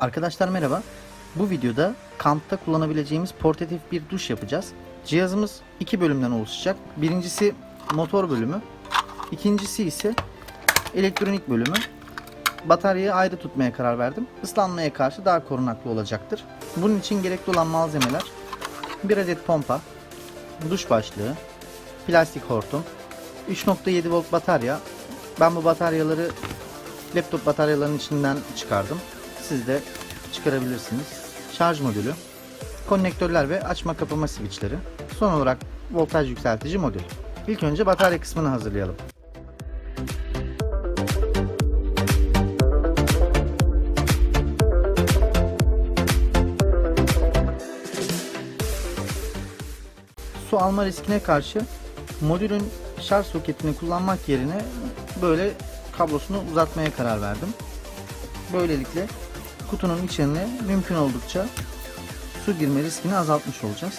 Arkadaşlar merhaba. Bu videoda kampta kullanabileceğimiz portatif bir duş yapacağız. Cihazımız iki bölümden oluşacak. Birincisi motor bölümü. ikincisi ise elektronik bölümü. Bataryayı ayrı tutmaya karar verdim. Islanmaya karşı daha korunaklı olacaktır. Bunun için gerekli olan malzemeler bir adet pompa, duş başlığı, plastik hortum, 3.7 volt batarya. Ben bu bataryaları laptop bataryalarının içinden çıkardım. Siz de çıkarabilirsiniz. Şarj modülü, konnektörler ve açma kapama switchleri. Son olarak voltaj yükseltici modül. İlk önce batarya kısmını hazırlayalım. Su alma riskine karşı modülün şarj soketini kullanmak yerine böyle kablosunu uzatmaya karar verdim. Böylelikle kutunun içine mümkün oldukça su girme riskini azaltmış olacağız.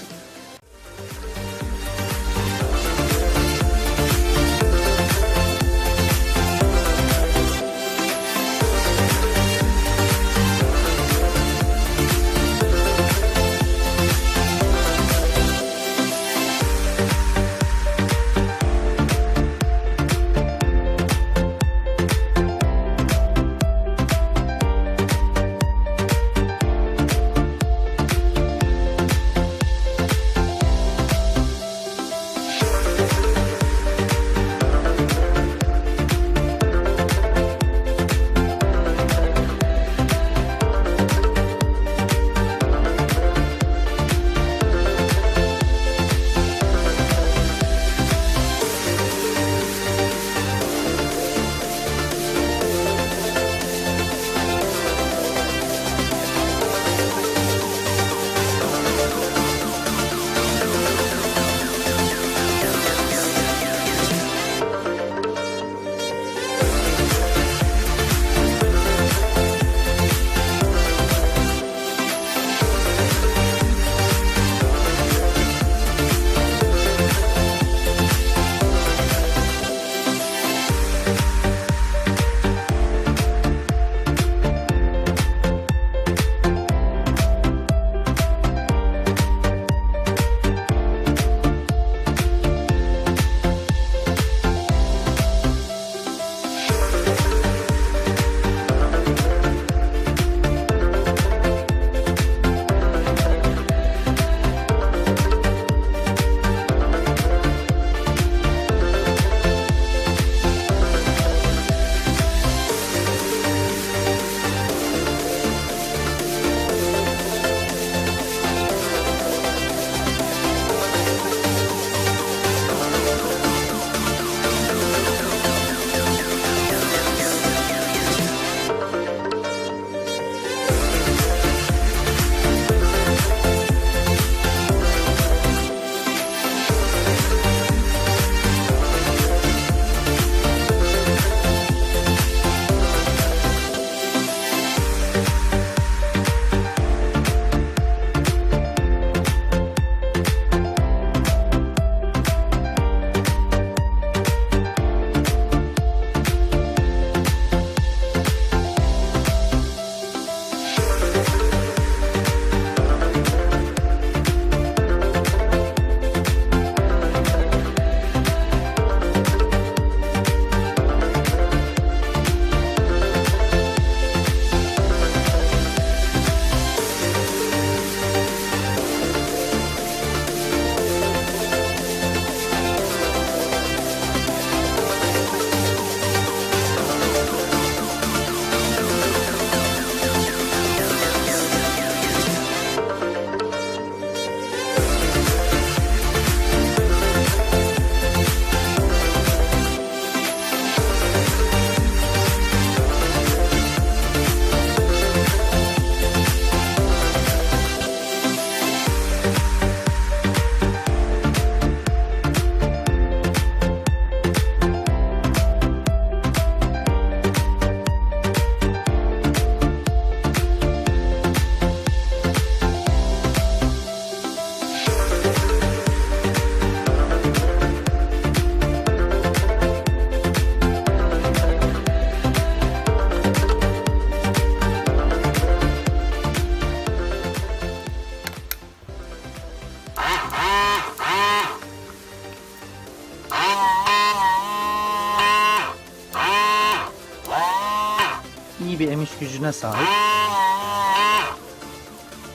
Bir emiş gücüne sahip.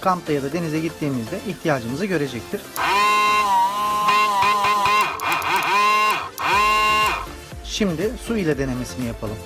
Kampta ya da denize gittiğimizde ihtiyacımızı görecektir. Şimdi su ile denemesini yapalım.